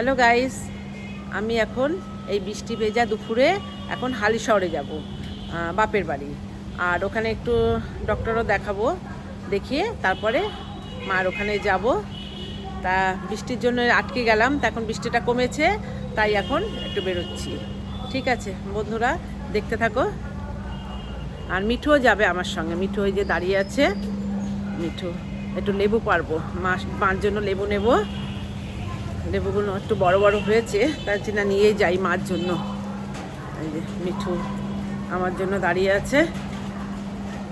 Hello guys, আমি এখন এই বৃষ্টি ভেজা দুপুরে এখন হালি শহরে যাব বাপের বাড়ি। আর ওখানে একটু ডক্টরও দেখাবো, দেখিয়ে তারপরে মার ওখানে যাব। তা বৃষ্টির জন্য আটকে গেলাম, তা এখন বৃষ্টিটা কমেছে, তাই এখন একটু বেরোচ্ছি। ঠিক আছে, বন্ধুরা, দেখতে থাকো। আর মিঠুও যাবে আমার সঙ্গে। মিঠু ওই যে দাঁড়িয়ে আছে। মিঠু, একটু লেবু পারব। মা, মার জন্য লেবু নেব। লেবুগুলো একটু বড় বড় হয়েছে তার জন্য নিয়েই যাই মার জন্য। এই যে মিঠু আমার জন্য দাঁড়িয়ে আছে।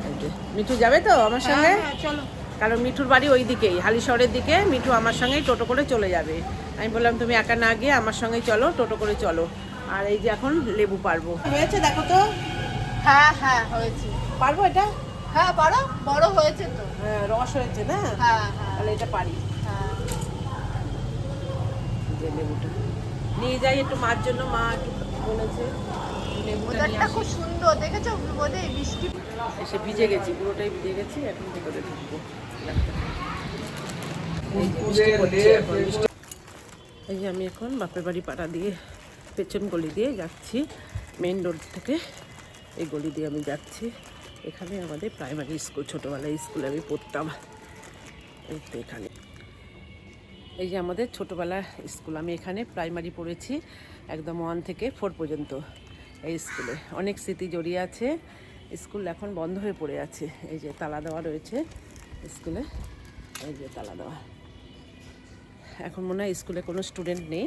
এই যে মিঠু যাবে তো আমার সঙ্গে? চলো। কারণ মিঠুর বাড়ি ওই দিকেই হালিশহরের দিকে মিঠু আমার সঙ্গেই টোটো করে চলে যাবে। আমি বললাম তুমি একা না গিয়ে আমার সঙ্গেই চলো টোটো করে চলো। আর এই যে এখন লেবু পারব। হয়েছে দেখো তো? হ্যাঁ হ্যাঁ হয়েছে। পারব এটা? হ্যাঁ পারো বড় হয়েছে তো। হ্যাঁ, রস হয়েছে না? হ্যাঁ হ্যাঁ। তাহলে এটা পারি। হ্যাঁ লেবুটা। নিয়ে যাই একটু মার জন্য মা একটু বলেছে। লেবুটা খুব সুন্দর দেখেছ? বোধে বৃষ্টি এসে ভিজে গেছি পুরোটাই ভিজে গেছি এখন ভিতরে ঢুকবো এই যে এই আমি এখন বাপের বাড়ি পাড়া দিয়ে পেছন গলি দিয়ে যাচ্ছি মেন রোড থেকে। এই গলি দিয়ে আমি যাচ্ছি। এখানে আমাদের প্রাইমারি স্কুল ছোটোবেলায় স্কুলে আমি পড়তাম। এই তো এখানে। এই যে আমাদের ছোটোবেলা স্কুল, আমি এখানে প্রাইমারি পড়েছি একদম ওয়ান থেকে ফোর পর্যন্ত এই স্কুলে। অনেক স্মৃতি জড়িয়ে আছে। স্কুল এখন বন্ধ হয়ে পড়ে আছে। এই যে তালা দেওয়া রয়েছে স্কুলে। এই যে তালা দেওয়া। এখন মনে হয় স্কুলে কোনো স্টুডেন্ট নেই।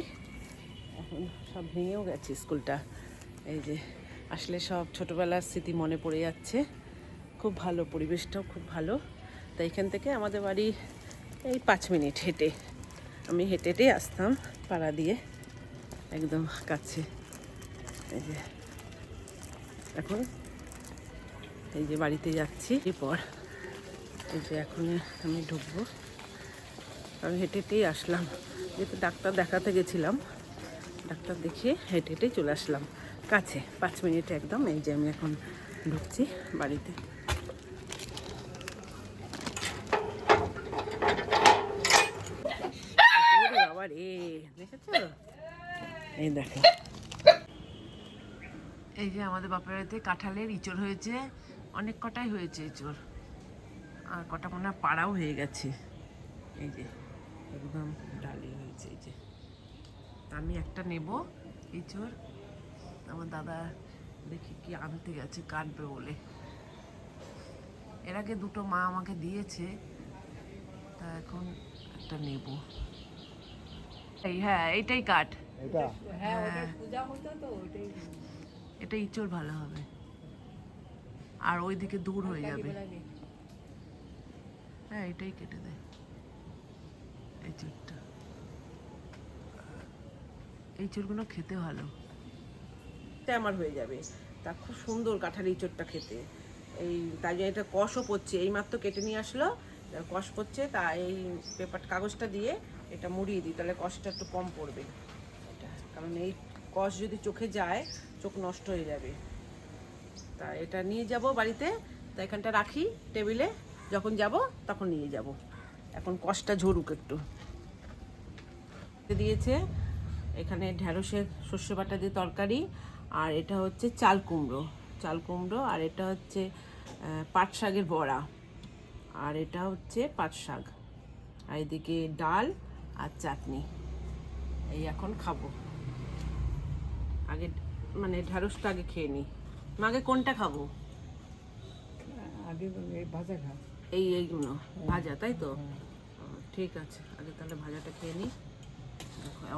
এখন সব ভেঙেও গেছে স্কুলটা। এই যে আসলে সব ছোটোবেলার স্মৃতি মনে পড়ে যাচ্ছে। খুব ভালো, পরিবেশটাও খুব ভালো। তাই এখান থেকে আমাদের বাড়ি এই পাঁচ মিনিট হেঁটে। আমি হেঁটে হেঁটে আসতাম পাড়া দিয়ে, একদম কাছে। এই যে, এখন এই যে বাড়িতে যাচ্ছি এরপর এই যে এখন আমি ঢুকবো। আমি হেঁটে হেঁটেই আসলাম। যেহেতু ডাক্তার দেখাতে গেছিলাম, ডাক্তার দেখিয়ে হেঁটে হেঁটেই চলে আসলাম। কাছে, পাঁচ মিনিটে একদম, এই যে আমি এখন ঢুকছি বাড়িতে। এই এই যে আমাদের বাপের বাড়িতে কাঁঠালের ইঁচড় হয়েছে। অনেক কটাই হয়েছে ইঁচড়। আর কটা মনে হয় পাড়াও হয়ে গেছে। এই যে, একদম ডালি হয়েছে, এই যে। আমি একটা নেব ইঁচড়। আমার দাদা দেখি কি আনতে গেছে, কাটবে বলে। এর আগে দুটো মা আমাকে দিয়েছে। তা এখন একটা নেব। এই হ্যাঁ এইটাই কাঠ। হ্যাঁ এটা ইঁচড় ভালো হবে। আর ওইদিকে দূর হয়ে যাবে। হ্যাঁ এটাই কেটে দেয় এই চুরটা। এই চুরগুলো খেতে ভালো। এটা আমার হয়ে যাবে। তা খুব সুন্দর কাঁঠালি ইঁচড়টা খেতে। এই তাই জন্য এটা কষও পড়ছে এই মাত্র কেটে নিয়ে আসলো। কষ পড়ছে তা এই পেপার কাগজটা দিয়ে এটা মুড়িয়ে দিই। তাহলে কষটা একটু কম পড়বে। এটা কারণ এই কষ যদি চোখে যায়, চোখ নষ্ট হয়ে যাবে। তা এটা নিয়ে যাব বাড়িতে, তা এখানটা রাখি টেবিলে, যখন যাব তখন নিয়ে যাব। এখন কষটা ঝরুক একটু। দিয়েছে এখানে ঢ্যাঁড়সের শস্য বাটা দিয়ে তরকারি, আর এটা হচ্ছে চাল কুমড়ো। চাল কুমড়ো, আর এটা হচ্ছে পাট শাকের বড়া। আর এটা হচ্ছে পাট শাক। আর এদিকে ডাল আর চাটনি। এই এখন খাব। আগে মানে ঢ্যাঁড়সটা আগে খেয়ে নিই আগে কোনটা খাব? আগে ভাজা খা। এই এইগুলো ভাজা তাই তো? ঠিক আছে। আগে তাহলে ভাজাটা খেয়ে নিই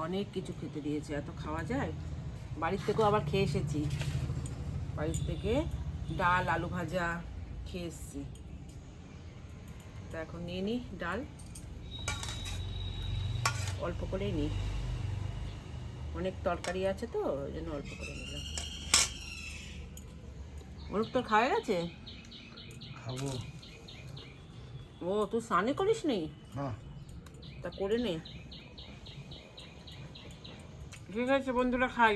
অনেক কিছু খেতে দিয়েছে এত খাওয়া যায়। বাড়ির থেকেও আবার খেয়ে এসেছি। বাড়ির থেকে ডাল আলু ভাজা খেয়ে এসেছি। তা এখন নিয়ে নিই ডাল। অল্প করেই নিই অনেক তরকারি আছে তো ওই জন্য অল্প করে নিলাম। ওরূপ তোর খাওয়া গেছে? খাব। ও তুই স্নানে করিস নি। তা করে নে। ঠিক আছে বন্ধুরা খাই।